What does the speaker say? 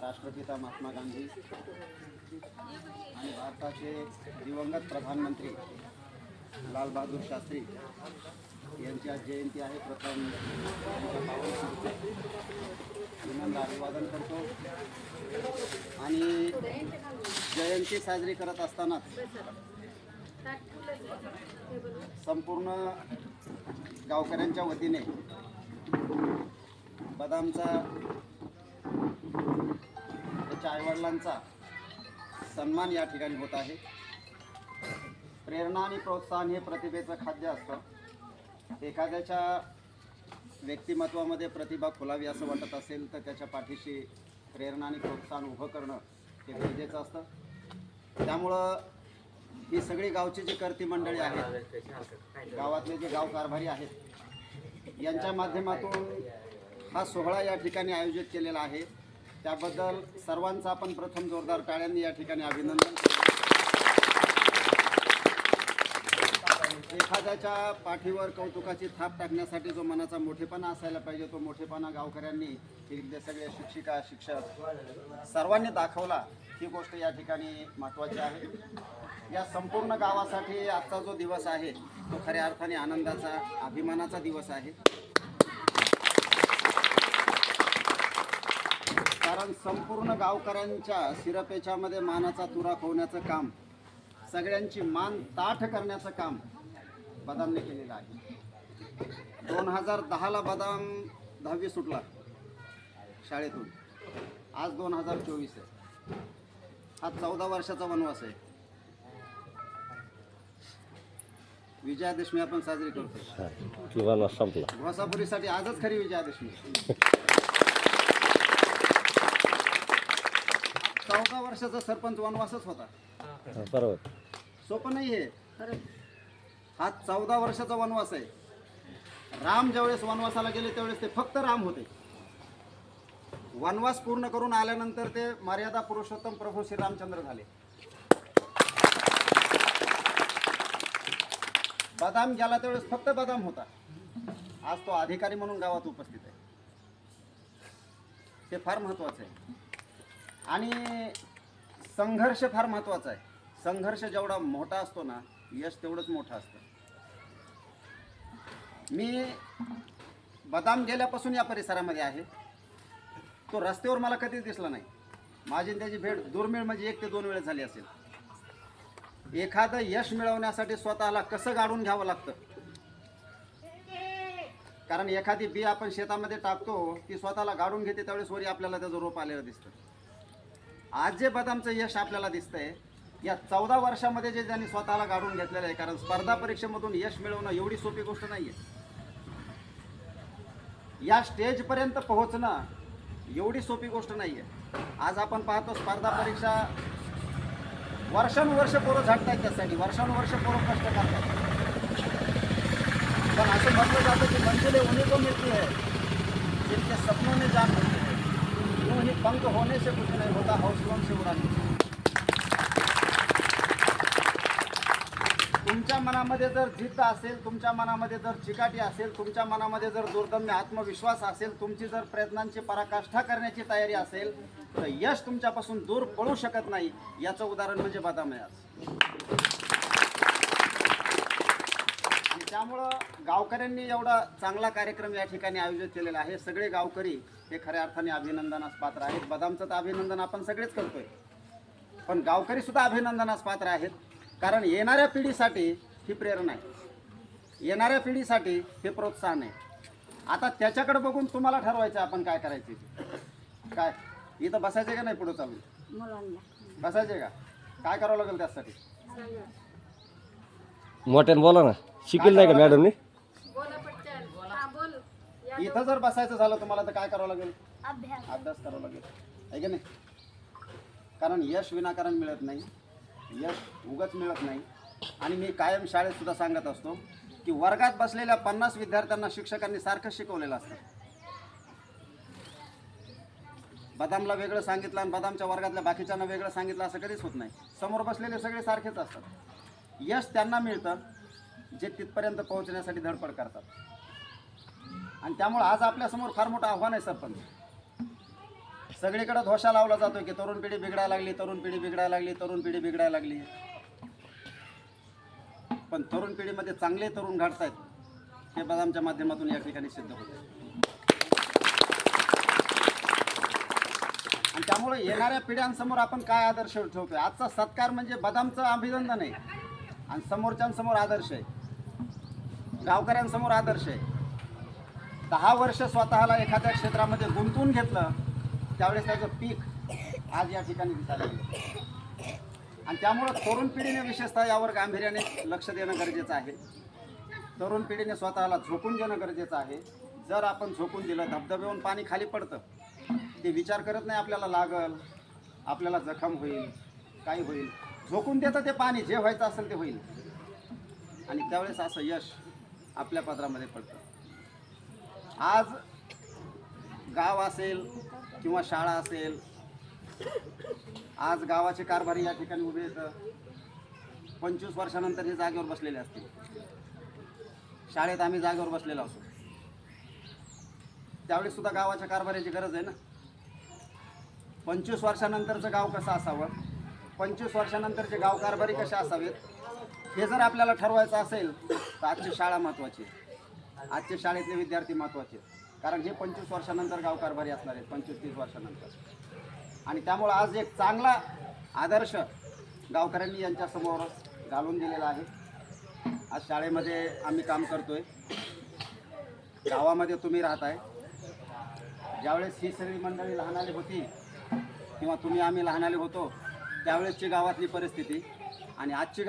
राष्ट्रपिता महात्मा गांधी आणि भारताचे दिवंगत प्रधानमंत्री लालबहादूर शास्त्री यांची आज जयंती आहे. प्रथम त्यांच्या विनम्र अभिवादन करतो. आणि जयंती साजरी करत असताना संपूर्ण गावकऱ्यांच्या वतीने बदामचा त्यांच्या आईवडिलांचा सन्मान या ठिकाणी होत आहे. प्रेरणा आणि प्रोत्साहन हे प्रतिभेचं खाद्य असतं. एखाद्याच्या व्यक्तिमत्वामध्ये प्रतिभा खुलावी असं वाटत असेल तर त्याच्या पाठीशी प्रेरणा आणि प्रोत्साहन उभं करणं हे गरजेचं असतं. त्यामुळं ही सगळी गावची जी करती मंडळी आहेत गावातले जे गाव कारभारी आहेत यांच्या माध्यमातून हा सोहळा या ठिकाणी आयोजित केलेला आहे. त्याबद्दल सर्वांचं आपण प्रथम जोरदार टाळ्यांनी या ठिकाणी अभिनंदन एखाद्याच्या पाठीवर कौतुकाची थाप टाकण्यासाठी जो मनाचा मोठेपणा असायला पाहिजे तो मोठेपणा गावकऱ्यांनी इथले सगळे शिक्षिका शिक्षक सर्वांनी दाखवला ही गोष्ट या ठिकाणी महत्त्वाची आहे. या संपूर्ण गावासाठी आजचा जो दिवस आहे तो खऱ्या अर्थाने आनंदाचा अभिमानाचा दिवस आहे. कारण संपूर्ण गावकऱ्यांच्या शिरपेच्यामध्ये मानाचा तुरा होण्याचं काम सगळ्यांची मान ताठ करण्याचं काम बदामने केलेलं आहे. दोन हजार दहाला बदाम दहावी सुटला शाळेतून. आज दोन हजार चोवीस आहे. हा चौदा वर्षाचा वनवास आहे. विजयादशमी आपण साजरी करतो घोसापुरीसाठी आजच खरी विजयादशमी. चौदा वर्षाचा सरपंच वनवासच होता. बरोबर. सोपं नाही आहे हा चौदा वर्षाचा वनवास आहे. राम ज्यावेळेस वनवासाला गेले त्यावेळेस ते फक्त राम होते. वनवास पूर्ण करून आल्यानंतर ते मर्यादा पुरुषोत्तम प्रभू श्रीरामचंद्र झाले. बदाम गेला त्यावेळेस फक्त बदाम होता. आज तो अधिकारी म्हणून गावात उपस्थित आहे. ते फार महत्वाचं आहे. आणि संघर्ष फार महत्त्वाचा आहे. संघर्ष जेवढा मोठा असतो ना यश तेवढंच मोठं असतं. मी बदाम गेल्यापासून या परिसरामध्ये आहे. तो रस्त्यावर मला कधीच दिसला नाही. माझी त्याची भेट दुर्मिळ म्हणजे एक ते दोन वेळेस झाली असेल. एखादं यश मिळवण्यासाठी स्वतःला कसं गाडून घ्यावं लागतं? कारण एखादी बी आपण शेतामध्ये टाकतो ती स्वतःला गाडून घेते त्यावेळेस वरी आपल्याला त्याचं रोप आलेलं दिसतं. आज जे बदामचं यश आपल्याला दिसतंय. या चौदा वर्षामध्ये जे त्यांनी स्वतःला गाडून घेतलेलं आहे कारण स्पर्धा परीक्षेमधून यश मिळवणं एवढी सोपी गोष्ट नाही आहे या स्टेजपर्यंत पोहोचणं एवढी सोपी गोष्ट नाही आहे आज आपण पाहतो स्पर्धा परीक्षा वर्षानुवर्ष पोरं झटतायत त्यासाठी वर्षानुवर्ष पोरं कष्ट करतात पण असं म्हटलं जातं की मंजिले उन्हीं को मिळते आहे जिनके सपनों में जान होती. यूं ही पंख होने से कुछ नहीं होता हौसलों से उड़ाने तुमच्या मनामध्ये जर जिद्द असेल तुमच्या मनामध्ये जर चिकाटी असेल तुमच्या मनामध्ये जर दुर्दम्य आत्मविश्वास असेल तुमची जर प्रयत्नांची पराकाष्ठा करण्याची तयारी असेल तर यश तुमच्यापासून दूर पळू शकत नाही. याचं उदाहरण म्हणजे बदाम आहे आज आणि त्यामुळं गावकऱ्यांनी एवढा चांगला कार्यक्रम या ठिकाणी आयोजित केलेला आहे. सगळे गावकरी हे खऱ्या अर्थाने अभिनंदनास पात्र आहेत. बदामचं तर अभिनंदन आपण सगळेच करतोय. पण गावकरी सुद्धा अभिनंदनास पात्र आहेत. कारण येणाऱ्या पिढीसाठी ही प्रेरणा आहे. येणाऱ्या पिढीसाठी हे प्रोत्साहन आहे. आता त्याच्याकडे बघून तुम्हाला ठरवायचं आपण काय करायचे काय? इथं बसायचे का नाही पुढे चालू मुलांना. बसायचे का? काय करावं लागेल त्यासाठी? मोठ्यानं बोला ना. शिकेल नाही का मॅडमनी बोला पटकन हा बोल या इथं जर बसायचं झालं तुम्हाला तर काय करावं लागेल? अभ्यास. अभ्यास करावा लागेल. आहे की नाही? कारण यश विनाकारण मिळत नाही. यश उगच मिळत नाही. आणि मी कायम शाळेत सुद्धा सांगत असतो की वर्गात बसलेल्या पन्नास विद्यार्थ्यांना शिक्षकांनी सारखं शिकवलेलं असतं. बदामला वेगळं सांगितलं आणि बदामच्या वर्गातल्या बाकीच्यांना वेगळं सांगितलं असं कधीच होत नाही. समोर बसलेले सगळे सारखेच असतात. यश त्यांना मिळतं जे तिथपर्यंत पोहोचण्यासाठी धडपड करतात. आणि त्यामुळे आज आपल्यासमोर फार मोठं आव्हान आहे सरपंच. सगळीकडे धोशा लावला जातो की तरुण पिढी बिघडायला लागली तरुण पिढी बिघडायला लागली तरुण पिढी बिघडायला लागली. पण तरुण पिढीमध्ये चांगले तरुण घडत आहेत हे बदामच्या माध्यमातून या ठिकाणी सिद्ध होते आणि त्यामुळे येणाऱ्या पिढ्यांसमोर आपण काय आदर्श ठेवतोय? आजचा सत्कार म्हणजे बदामचं अभिनंदन आहे. आणि समोरच्यांसमोर आदर्श आहे. गावकऱ्यांसमोर आदर्श आहे. दहा वर्ष स्वतःला एखाद्या क्षेत्रामध्ये गुंतवून घेतलं त्यावेळेस त्याचं पीक आज या ठिकाणी दिसायला लागलं. आणि त्यामुळं तरुण पिढीने विशेषतः यावर गांभीर्याने लक्ष देणं गरजेचं आहे. तरुण पिढीने स्वतःला झोकून देणं गरजेचं आहे. जर आपण झोकून दिलं धबधब्याहून पाणी खाली पडतं ते विचार करत नाही आपल्याला लागल आपल्याला जखम होईल काही होईल. झोकून देतं ते पाणी जे व्हायचं असेल ते होईल. आणि त्यावेळेस असं यश आपल्या पदरामध्ये पडतं. आज गाव असेल किंवा शाळा असेल आज गावाचे कारभारी या ठिकाणी उभे येतं पंचवीस वर्षानंतर हे जागेवर बसलेले असतील. शाळेत आम्ही जागेवर बसलेलो असतो. त्यावेळेस सुद्धा गावाच्या कारभाराची गरज आहे ना? पंचवीस वर्षानंतरचं गाव कसं असावं? पंचवीस वर्षानंतरचे गाव कारभारी कसे असावेत? हे जर आपल्याला ठरवायचं असेल तर आजची शाळा महत्त्वाची आहे. आजच्या शाळेतले विद्यार्थी महत्त्वाचे आहेत. कारण हे पंचवीस वर्षानंतर गाव कारभारी असणार आहेत पंचवीस तीस वर्षानंतर. आणि त्यामुळं आज एक चांगला आदर्श गावकऱ्यांनी यांच्यासमोर घालून दिलेला आहे. आज शाळेमध्ये आम्ही काम करतोय. गावामध्ये तुम्ही राहताय. ज्यावेळेस ही सगळी मंडळी लहान आली होती किंवा तुम्ही आम्ही लहान आले होतो त्यावेळेसची गावातली परिस्थिती आणि आजची